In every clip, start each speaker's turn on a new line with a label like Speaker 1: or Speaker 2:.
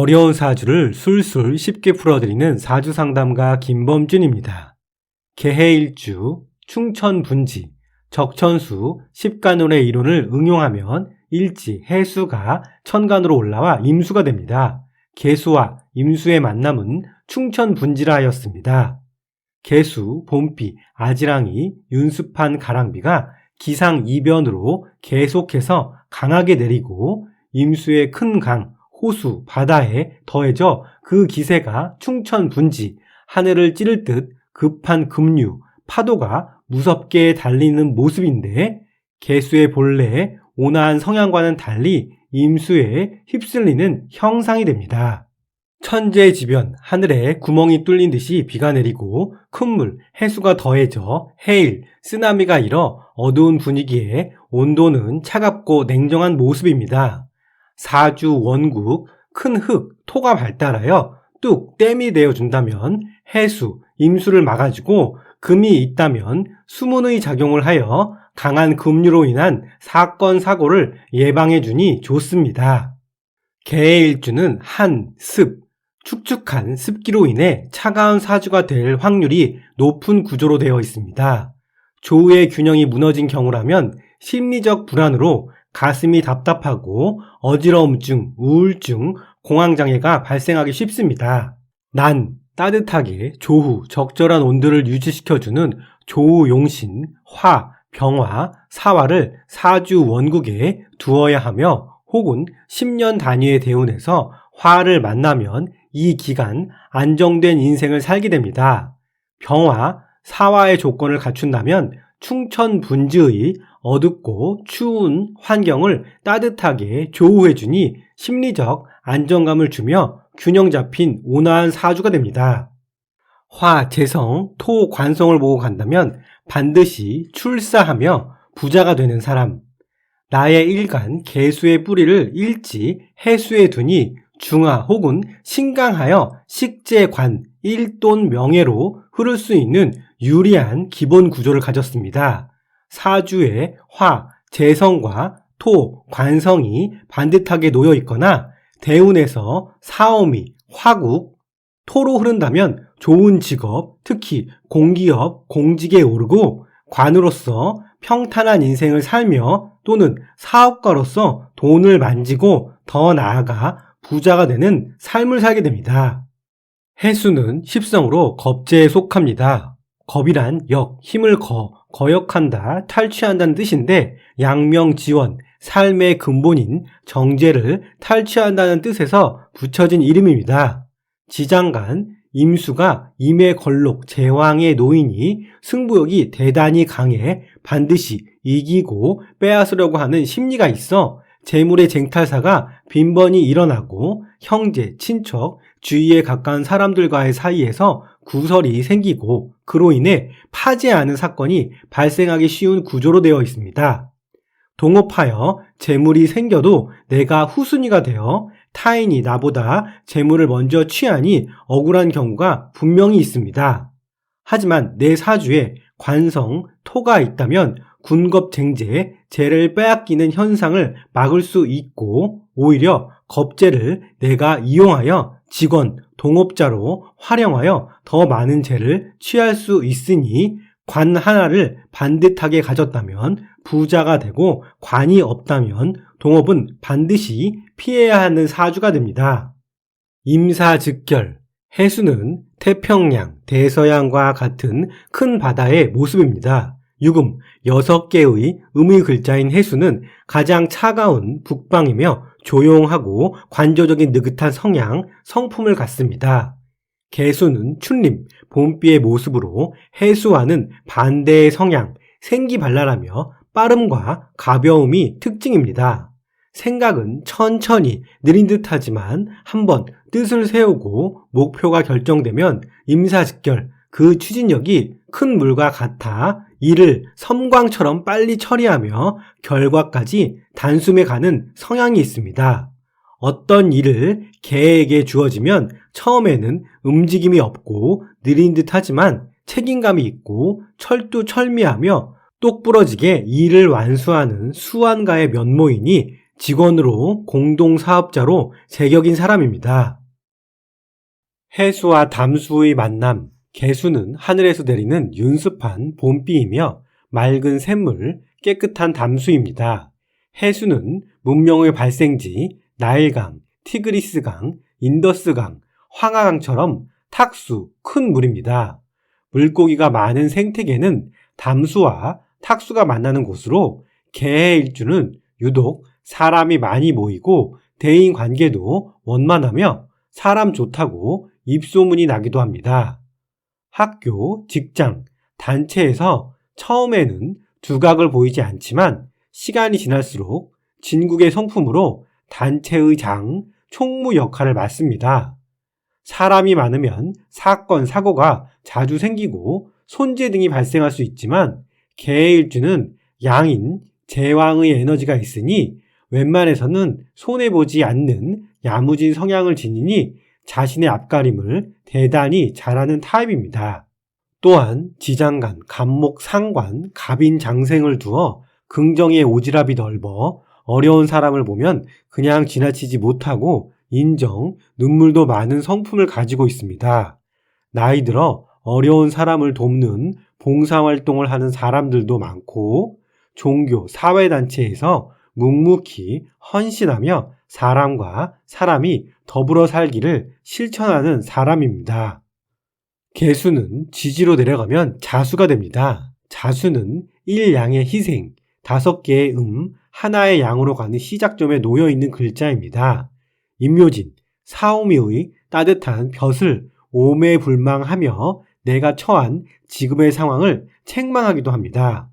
Speaker 1: 어려운 사주를 술술 쉽게 풀어드리는 사주 상담가 김범준입니다. 개해일주, 충천분지, 적천수, 십간월의 이론을 응용하면 일지, 해수가 천간으로 올라와 임수가 됩니다. 개수와 임수의 만남은 충천분지라였습니다. 개수, 봄비, 아지랑이, 윤습한 가랑비가 기상 이변으로 계속해서 강하게 내리고 임수의 큰 강, 호수, 바다에 더해져 그 기세가 충천 분지, 하늘을 찌를 듯 급한 급류, 파도가 무섭게 달리는 모습인데 개수의 본래 온화한 성향과는 달리 임수에 휩쓸리는 형상이 됩니다. 천재지변, 하늘에 구멍이 뚫린 듯이 비가 내리고 큰 물, 해수가 더해져 해일, 쓰나미가 일어 어두운 분위기에 온도는 차갑고 냉정한 모습입니다. 사주 원국, 큰 흙, 토가 발달하여 뚝 댐이 되어준다면 해수, 임수를 막아주고 금이 있다면 수문의 작용을 하여 강한 급류로 인한 사건, 사고를 예방해주니 좋습니다. 개의 일주는 한, 습, 축축한 습기로 인해 차가운 사주가 될 확률이 높은 구조로 되어 있습니다. 조우의 균형이 무너진 경우라면 심리적 불안으로 가슴이 답답하고 어지러움증, 우울증, 공황장애가 발생하기 쉽습니다. 난, 따뜻하게 조후, 적절한 온도를 유지시켜주는 조후 용신, 화, 병화, 사화를 사주 원국에 두어야 하며 혹은 10년 단위의 대운에서 화를 만나면 이 기간 안정된 인생을 살게 됩니다. 병화, 사화의 조건을 갖춘다면 충천 분지의 어둡고 추운 환경을 따뜻하게 조우해주니 심리적 안정감을 주며 균형 잡힌 온화한 사주가 됩니다. 화, 재성, 토, 관성을 보고 간다면 반드시 출사하며 부자가 되는 사람. 나의 일간, 개수의 뿌리를 일지, 해수에 두니 중하 혹은 신강하여 식재관, 일돈 명예로 흐를 수 있는 유리한 기본 구조를 가졌습니다. 사주의 화, 재성과 토, 관성이 반듯하게 놓여 있거나 대운에서 사오미, 화국, 토로 흐른다면 좋은 직업, 특히 공기업, 공직에 오르고 관으로서 평탄한 인생을 살며 또는 사업가로서 돈을 만지고 더 나아가 부자가 되는 삶을 살게 됩니다. 해수는 십성으로 겁제에 속합니다. 겁이란 역, 힘을 거, 거역한다, 탈취한다는 뜻인데 양명 지원, 삶의 근본인 정제를 탈취한다는 뜻에서 붙여진 이름입니다. 지장간, 임수가 임의 걸록, 제왕의 노인이 승부욕이 대단히 강해 반드시 이기고 빼앗으려고 하는 심리가 있어 재물의 쟁탈사가 빈번히 일어나고 형제, 친척, 주위에 가까운 사람들과의 사이에서 구설이 생기고 그로 인해 파지하는 사건이 발생하기 쉬운 구조로 되어 있습니다. 동업하여 재물이 생겨도 내가 후순위가 되어 타인이 나보다 재물을 먼저 취하니 억울한 경우가 분명히 있습니다. 하지만 내 사주에 관성, 토가 있다면 군겁쟁제, 재를 빼앗기는 현상을 막을 수 있고 오히려 겁재를 내가 이용하여 직원, 동업자로 활용하여 더 많은 재를 취할 수 있으니 관 하나를 반듯하게 가졌다면 부자가 되고 관이 없다면 동업은 반드시 피해야 하는 사주가 됩니다. 임사즉결, 해수는 태평양, 대서양과 같은 큰 바다의 모습입니다. 유금 6개의 음의 글자인 해수는 가장 차가운 북방이며 조용하고 관조적인 느긋한 성향, 성품을 갖습니다. 개수는 춘림, 봄비의 모습으로 해수와는 반대의 성향, 생기발랄하며 빠름과 가벼움이 특징입니다. 생각은 천천히 느린 듯 하지만 한번 뜻을 세우고 목표가 결정되면 임사직결 그 추진력이 큰 물과 같아 일을 섬광처럼 빨리 처리하며 결과까지 단숨에 가는 성향이 있습니다. 어떤 일을 개에게 주어지면 처음에는 움직임이 없고 느린 듯 하지만 책임감이 있고 철두철미하며 똑부러지게 일을 완수하는 수완가의 면모이니 직원으로 공동사업자로 제격인 사람입니다. 해수와 담수의 만남, 개수는 하늘에서 내리는 윤습한 봄비이며 맑은 샘물, 깨끗한 담수입니다. 해수는 문명의 발생지 나일강, 티그리스강, 인더스강, 황하강처럼 탁수, 큰 물입니다. 물고기가 많은 생태계는 담수와 탁수가 만나는 곳으로 개해 일주는 유독 사람이 많이 모이고 대인 관계도 원만하며 사람 좋다고 입소문이 나기도 합니다. 학교, 직장, 단체에서 처음에는 두각을 보이지 않지만 시간이 지날수록 진국의 성품으로 단체의 장, 총무 역할을 맡습니다. 사람이 많으면 사건, 사고가 자주 생기고 손재 등이 발생할 수 있지만 개일주는 양인, 제왕의 에너지가 있으니 웬만해서는 손해보지 않는 야무진 성향을 지니니 자신의 앞가림을 대단히 잘하는 타입입니다. 또한 지장간, 간목, 상관, 갑인, 장생을 두어 긍정의 오지랖이 넓어 어려운 사람을 보면 그냥 지나치지 못하고 인정, 눈물도 많은 성품을 가지고 있습니다. 나이 들어 어려운 사람을 돕는 봉사활동을 하는 사람들도 많고 종교, 사회단체에서 묵묵히 헌신하며 사람과 사람이 더불어 살기를 실천하는 사람입니다. 개수는 지지로 내려가면 자수가 됩니다. 자수는 일양의 희생, 다섯 개의 음, 하나의 양으로 가는 시작점에 놓여 있는 글자입니다. 임묘진, 사오미의 따뜻한 벼슬, 오매불망하며 내가 처한 지금의 상황을 책망하기도 합니다.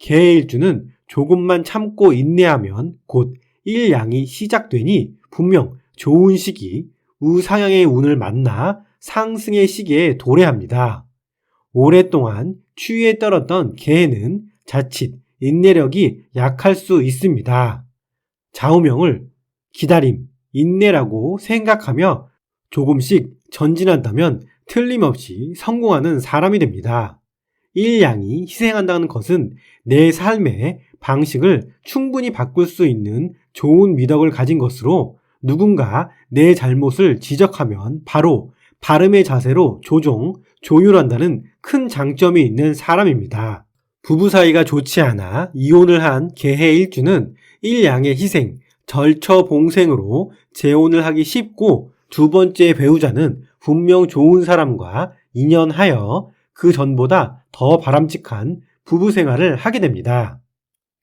Speaker 1: 개일주는 조금만 참고 인내하면 곧 일양이 시작되니 분명 좋은 시기, 우상향의 운을 만나 상승의 시기에 도래합니다. 오랫동안 추위에 떨었던 개는 자칫 인내력이 약할 수 있습니다. 좌우명을 기다림, 인내라고 생각하며 조금씩 전진한다면 틀림없이 성공하는 사람이 됩니다. 일양이 희생한다는 것은 내 삶의 방식을 충분히 바꿀 수 있는 좋은 미덕을 가진 것으로 누군가 내 잘못을 지적하면 바로 발음의 자세로 조종, 조율한다는 큰 장점이 있는 사람입니다. 부부 사이가 좋지 않아 이혼을 한 개해 일주는 일양의 희생, 절처 봉생으로 재혼을 하기 쉽고 두 번째 배우자는 분명 좋은 사람과 인연하여 그 전보다 더 바람직한 부부 생활을 하게 됩니다.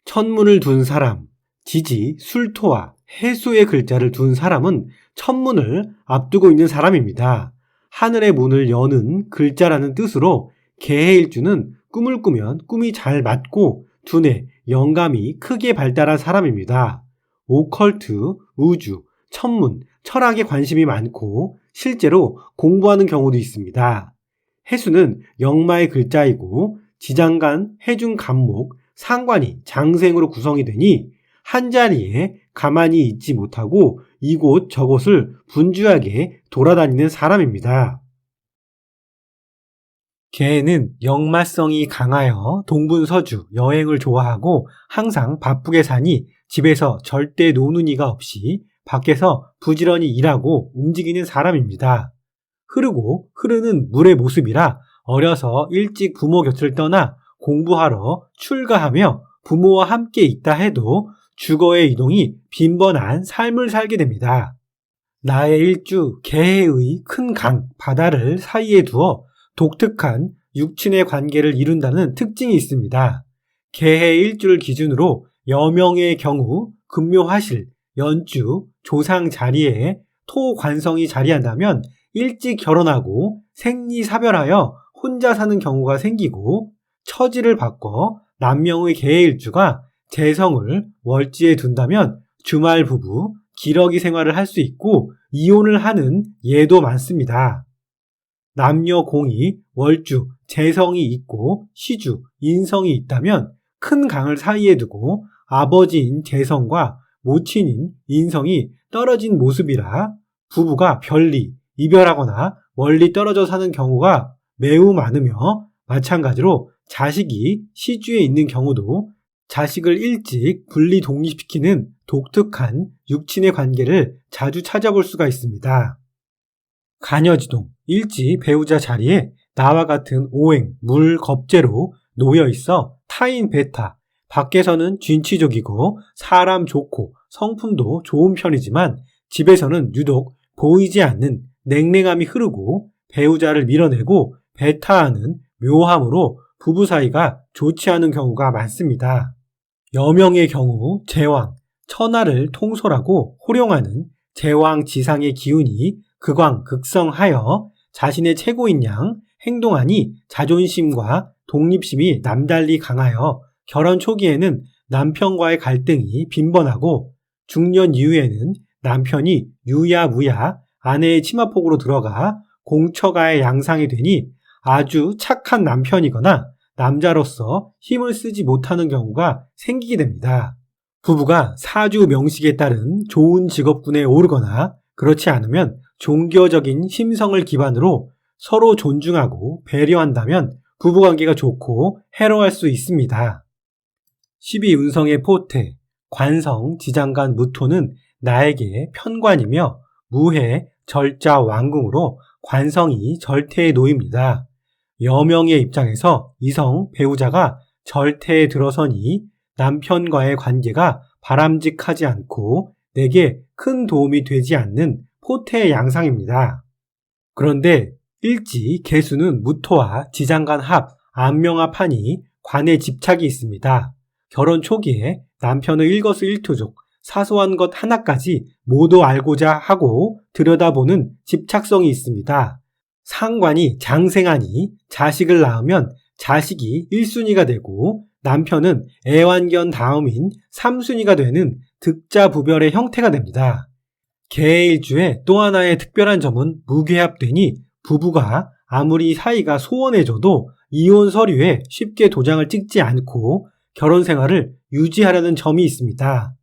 Speaker 1: 천문을 둔 사람, 지지, 술토와 해수의 글자를 둔 사람은 천문을 앞두고 있는 사람입니다. 하늘의 문을 여는 글자라는 뜻으로 개해일주는 꿈을 꾸면 꿈이 잘 맞고 두뇌, 영감이 크게 발달한 사람입니다. 오컬트, 우주, 천문, 철학에 관심이 많고 실제로 공부하는 경우도 있습니다. 해수는 영마의 글자이고 지장간, 해중 간목, 상관이 장생으로 구성이 되니 한 자리에 가만히 있지 못하고 이곳 저곳을 분주하게 돌아다니는 사람입니다. 개는 역마성이 강하여 동분서주 여행을 좋아하고 항상 바쁘게 사니 집에서 절대 노는 이가 없이 밖에서 부지런히 일하고 움직이는 사람입니다. 흐르고 흐르는 물의 모습이라 어려서 일찍 부모 곁을 떠나 공부하러 출가하며 부모와 함께 있다 해도 주거의 이동이 빈번한 삶을 살게 됩니다. 나의 일주 개해의 큰 강, 바다를 사이에 두어 독특한 육친의 관계를 이룬다는 특징이 있습니다. 개해 일주를 기준으로 여명의 경우 금묘화실, 연주, 조상 자리에 토관성이 자리한다면 일찍 결혼하고 생리 사별하여 혼자 사는 경우가 생기고 처지를 바꿔 남명의 개일주가 재성을 월지에 둔다면 주말 부부, 기러기 생활을 할 수 있고 이혼을 하는 예도 많습니다. 남녀 공이 월주, 재성이 있고 시주, 인성이 있다면 큰 강을 사이에 두고 아버지인 재성과 모친인 인성이 떨어진 모습이라 부부가 별리, 이별하거나 멀리 떨어져 사는 경우가 매우 많으며 마찬가지로 자식이 시주에 있는 경우도 자식을 일찍 분리 독립시키는 독특한 육친의 관계를 자주 찾아볼 수가 있습니다. 가녀지동 일지 배우자 자리에 나와 같은 오행, 물, 겁재로 놓여 있어 타인 베타, 밖에서는 진취적이고 사람 좋고 성품도 좋은 편이지만 집에서는 유독 보이지 않는 냉랭함이 흐르고 배우자를 밀어내고 배타하는 묘함으로 부부 사이가 좋지 않은 경우가 많습니다. 여명의 경우 제왕, 천하를 통솔하고 호령하는 제왕 지상의 기운이 극왕 극성하여 자신의 최고인 양 행동하니 자존심과 독립심이 남달리 강하여 결혼 초기에는 남편과의 갈등이 빈번하고 중년 이후에는 남편이 유야무야 아내의 치마폭으로 들어가 공처가의 양상이 되니 아주 착한 남편이거나 남자로서 힘을 쓰지 못하는 경우가 생기게 됩니다. 부부가 사주 명식에 따른 좋은 직업군에 오르거나 그렇지 않으면 종교적인 심성을 기반으로 서로 존중하고 배려한다면 부부관계가 좋고 해로할 수 있습니다. 12운성의 포태, 관성, 지장간, 무토는 나에게 편관이며 무해, 절자, 왕궁으로 관성이 절태에 놓입니다. 여명의 입장에서 이성, 배우자가 절태에 들어서니 남편과의 관계가 바람직하지 않고 내게 큰 도움이 되지 않는 포태의 양상입니다. 그런데 일지 개수는 무토와 지장간 합, 안명합하니 관에 집착이 있습니다. 결혼 초기에 남편의 일거수일투족, 사소한 것 하나까지 모두 알고자 하고 들여다보는 집착성이 있습니다. 상관이 장생하니 자식을 낳으면 자식이 1순위가 되고 남편은 애완견 다음인 3순위가 되는 득자 부별의 형태가 됩니다. 개일주의 또 하나의 특별한 점은 무괴합되니 부부가 아무리 사이가 소원해져도 이혼 서류에 쉽게 도장을 찍지 않고 결혼 생활을 유지하려는 점이 있습니다.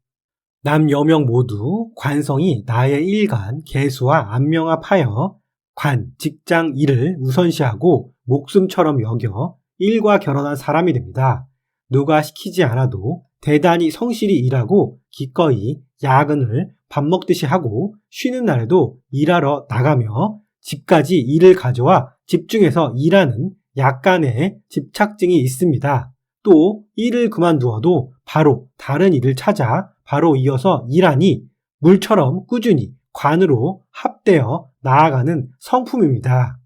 Speaker 1: 남 여명 모두 관성이 나의 일간, 개수와 안명합하여 관, 직장, 일을 우선시하고 목숨처럼 여겨 일과 결혼한 사람이 됩니다. 누가 시키지 않아도 대단히 성실히 일하고 기꺼이 야근을 밥 먹듯이 하고 쉬는 날에도 일하러 나가며 집까지 일을 가져와 집중해서 일하는 약간의 집착증이 있습니다. 또 일을 그만두어도 바로 다른 일을 찾아 바로 이어서 일하니 물처럼 꾸준히 관으로 합되어 나아가는 성품입니다.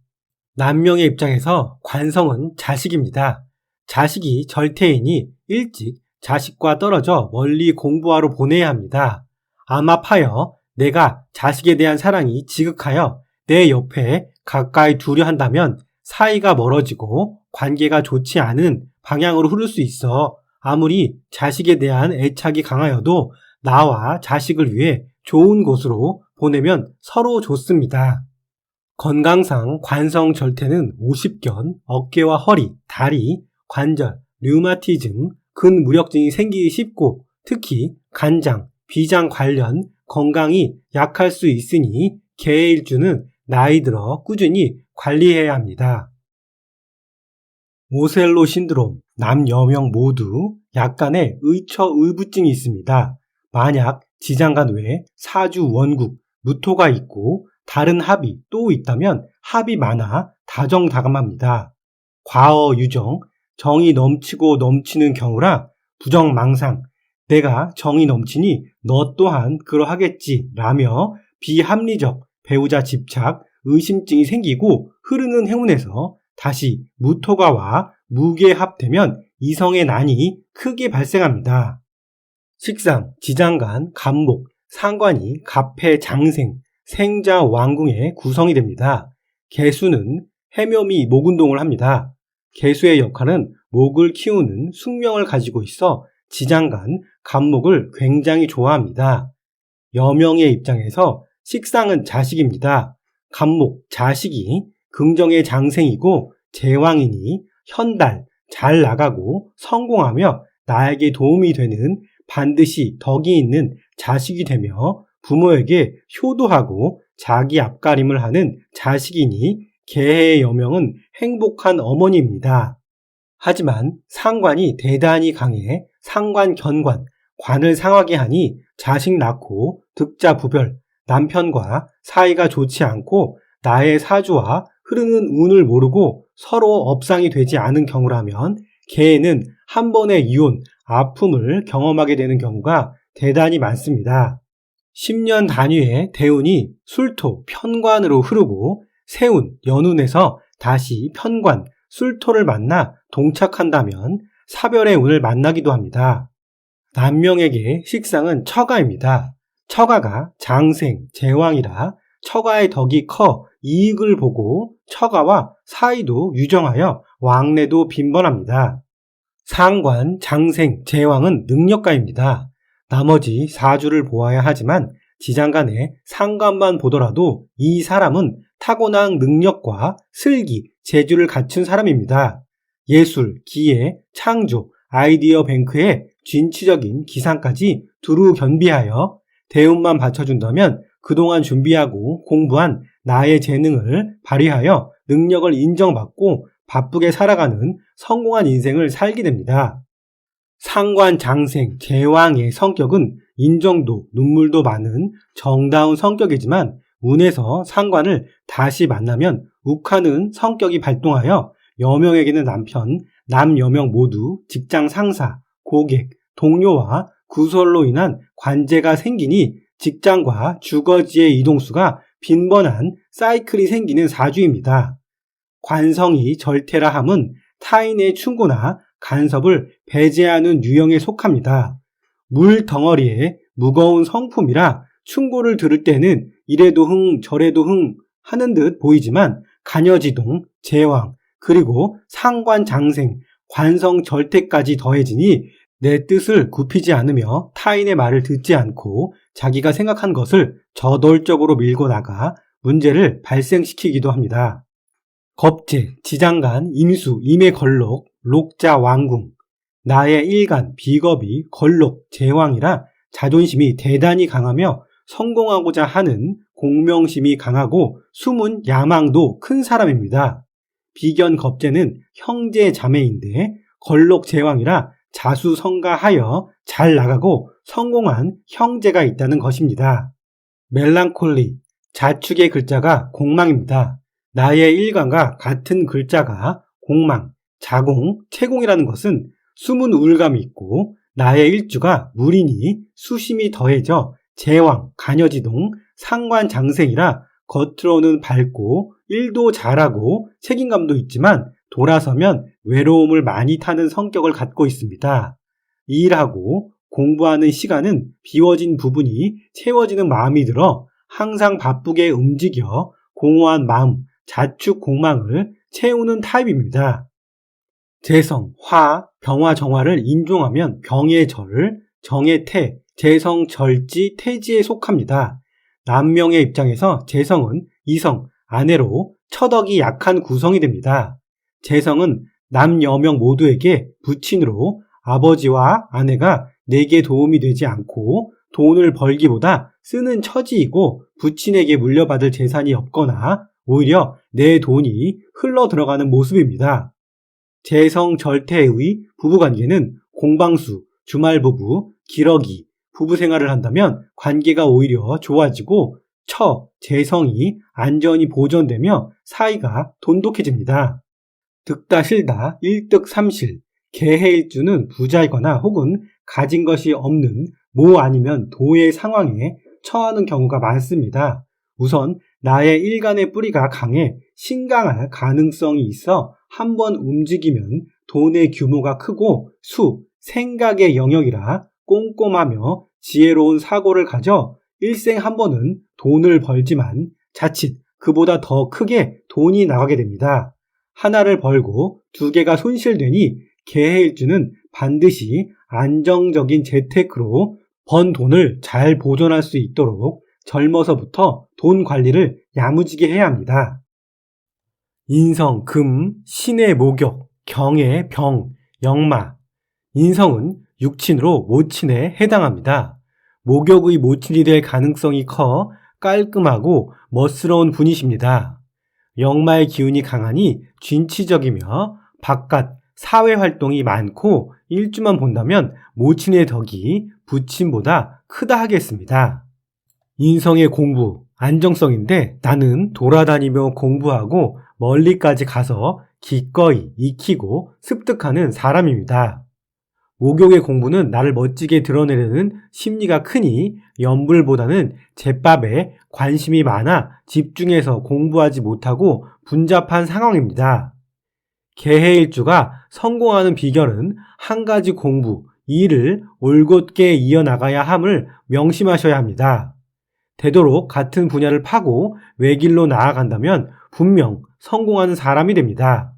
Speaker 1: 남명의 입장에서 관성은 자식입니다. 자식이 절태이니 일찍 자식과 떨어져 멀리 공부하러 보내야 합니다. 암압하여 내가 자식에 대한 사랑이 지극하여 내 옆에 가까이 두려 한다면 사이가 멀어지고 관계가 좋지 않은 방향으로 흐를 수 있어 아무리 자식에 대한 애착이 강하여도 나와 자식을 위해 좋은 곳으로 보내면 서로 좋습니다. 건강상 관성 절태는 50견, 어깨와 허리, 다리, 관절, 류마티즘, 근무력증이 생기기 쉽고 특히 간장, 비장 관련 건강이 약할 수 있으니 개일주는 나이 들어 꾸준히 관리해야 합니다. 오셀로 신드롬, 남여명 모두 약간의 의처의부증이 있습니다. 만약 지장간 외에 사주 원국, 무토가 있고 다른 합이 또 있다면 합이 많아 다정다감합니다. 과어 유정, 정이 넘치고 넘치는 경우라 부정망상, 내가 정이 넘치니 너 또한 그러하겠지 라며 비합리적 배우자 집착, 의심증이 생기고 흐르는 행운에서 다시 무토가 와 무게합되면 이성의 난이 크게 발생합니다. 식상, 지장간, 간목, 상관이 갑해 장생, 생자 왕궁의 구성이 됩니다. 개수는 해묘미 목운동을 합니다. 개수의 역할은 목을 키우는 숙명을 가지고 있어 지장간, 간목을 굉장히 좋아합니다. 여명의 입장에서 식상은 자식입니다. 간목, 자식이 긍정의 장생이고 제왕이니 현달, 잘 나가고 성공하며 나에게 도움이 되는 반드시 덕이 있는 자식이 되며 부모에게 효도하고 자기 앞가림을 하는 자식이니 개해의 여명은 행복한 어머니입니다. 하지만 상관이 대단히 강해 상관 견관, 관을 상하게 하니 자식 낳고 득자 부별, 남편과 사이가 좋지 않고 나의 사주와 흐르는 운을 모르고 서로 업상이 되지 않은 경우라면 개에는 한 번의 이혼, 아픔을 경험하게 되는 경우가 대단히 많습니다. 10년 단위의 대운이 술토, 편관으로 흐르고 세운, 연운에서 다시 편관, 술토를 만나 동착한다면 사별의 운을 만나기도 합니다. 남명에게 식상은 처가입니다. 처가가 장생, 제왕이라 처가의 덕이 커 이익을 보고 처가와 사이도 유정하여 왕래도 빈번합니다. 상관, 장생, 제왕은 능력가입니다. 나머지 사주를 보아야 하지만 지장간에 상관만 보더라도 이 사람은 타고난 능력과 슬기, 재주를 갖춘 사람입니다. 예술, 기회, 창조, 아이디어 뱅크의 진취적인 기상까지 두루 겸비하여 대운만 받쳐준다면 그동안 준비하고 공부한 나의 재능을 발휘하여 능력을 인정받고 바쁘게 살아가는 성공한 인생을 살게 됩니다. 상관 장생, 제왕의 성격은 인정도, 눈물도 많은 정다운 성격이지만 운에서 상관을 다시 만나면 욱하는 성격이 발동하여 여명에게는 남편, 남여명 모두 직장 상사, 고객, 동료와 구설로 인한 관제가 생기니 직장과 주거지의 이동수가 빈번한 사이클이 생기는 사주입니다. 관성이 절테라 함은 타인의 충고나 간섭을 배제하는 유형에 속합니다. 물 덩어리에 무거운 성품이라 충고를 들을 때는 이래도 흥 저래도 흥 하는 듯 보이지만 간여지동, 제왕, 그리고 상관 장생, 관성 절태까지 더해지니 내 뜻을 굽히지 않으며 타인의 말을 듣지 않고 자기가 생각한 것을 저돌적으로 밀고 나가 문제를 발생시키기도 합니다. 겁재, 지장간, 임수, 임의 걸록, 록자, 왕궁, 나의 일간, 비겁이, 걸록, 제왕이라 자존심이 대단히 강하며 성공하고자 하는 공명심이 강하고 숨은 야망도 큰 사람입니다. 비견 겁재는 형제 자매인데 걸록 제왕이라 자수성가하여 잘 나가고 성공한 형제가 있다는 것입니다. 멜랑콜리, 자축의 글자가 공망입니다. 나의 일간과 같은 글자가 공망, 자공, 채공이라는 것은 숨은 우울감이 있고 나의 일주가 물이니 수심이 더해져 제왕, 간여지동, 상관장생이라 겉으로는 밝고 일도 잘하고 책임감도 있지만 돌아서면 외로움을 많이 타는 성격을 갖고 있습니다. 일하고 공부하는 시간은 비워진 부분이 채워지는 마음이 들어 항상 바쁘게 움직여 공허한 마음, 자축 공망을 채우는 타입입니다. 재성, 화, 병화, 정화를 인종하면 병의 절, 정의 태, 재성, 절지, 태지에 속합니다. 남명의 입장에서 재성은 이성, 아내로 처덕이 약한 구성이 됩니다. 재성은 남여명 모두에게 부친으로 아버지와 아내가 내게 도움이 되지 않고 돈을 벌기보다 쓰는 처지이고 부친에게 물려받을 재산이 없거나 오히려 내 돈이 흘러 들어가는 모습입니다. 재성 절태의 부부관계는 공방수, 주말부부, 기러기, 부부 생활을 한다면 관계가 오히려 좋아지고 처, 재성이 안전히 보존되며 사이가 돈독해집니다. 득다 실다, 일득 삼실, 개해일주는 부자이거나 혹은 가진 것이 없는 모 아니면 도의 상황에 처하는 경우가 많습니다. 우선 나의 일간의 뿌리가 강해 신강할 가능성이 있어 한 번 움직이면 돈의 규모가 크고 수, 생각의 영역이라 꼼꼼하며 지혜로운 사고를 가져 일생 한 번은 돈을 벌지만 자칫 그보다 더 크게 돈이 나가게 됩니다. 하나를 벌고 두 개가 손실되니 개해일주는 반드시 안정적인 재테크로 번 돈을 잘 보존할 수 있도록 젊어서부터 돈 관리를 야무지게 해야 합니다. 인성, 금, 신의 목욕, 경의 병, 영마. 인성은 육친으로 모친에 해당합니다. 목욕의 모친이 될 가능성이 커 깔끔하고 멋스러운 분이십니다. 영마의 기운이 강하니 진취적이며 바깥 사회 활동이 많고 일주만 본다면 모친의 덕이 부친보다 크다 하겠습니다. 인성의 공부, 안정성인데 나는 돌아다니며 공부하고 멀리까지 가서 기꺼이 익히고 습득하는 사람입니다. 목욕의 공부는 나를 멋지게 드러내려는 심리가 크니 연불보다는 제밥에 관심이 많아 집중해서 공부하지 못하고 분잡한 상황입니다. 개해일주가 성공하는 비결은 한 가지 공부, 일을 올곧게 이어나가야 함을 명심하셔야 합니다. 되도록 같은 분야를 파고 외길로 나아간다면 분명 성공하는 사람이 됩니다.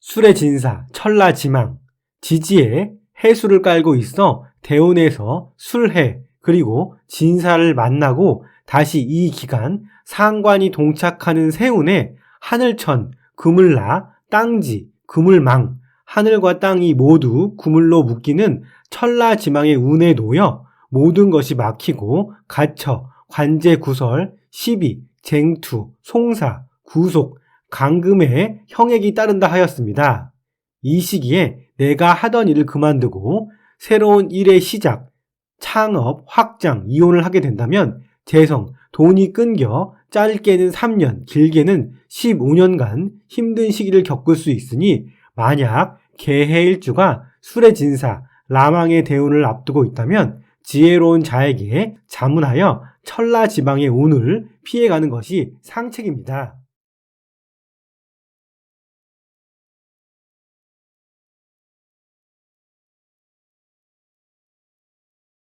Speaker 1: 술의 진사, 천라 지망, 지지에 해수를 깔고 있어 대운에서 술해 그리고 진사를 만나고 다시 이 기간 상관이 동착하는 세운에 하늘천, 그물나, 땅지, 그물망, 하늘과 땅이 모두 그물로 묶이는 천라지망의 운에 놓여 모든 것이 막히고 갇혀 관제 구설, 시비, 쟁투, 송사, 구속, 강금의 형액이 따른다 하였습니다. 이 시기에 내가 하던 일을 그만두고 새로운 일의 시작, 창업, 확장, 이혼을 하게 된다면 재성, 돈이 끊겨 짧게는 3년, 길게는 15년간 힘든 시기를 겪을 수 있으니 만약 개해일주가 술의 진사, 라망의 대운을 앞두고 있다면 지혜로운 자에게 자문하여 천라 지방의 운을 피해가는 것이 상책입니다.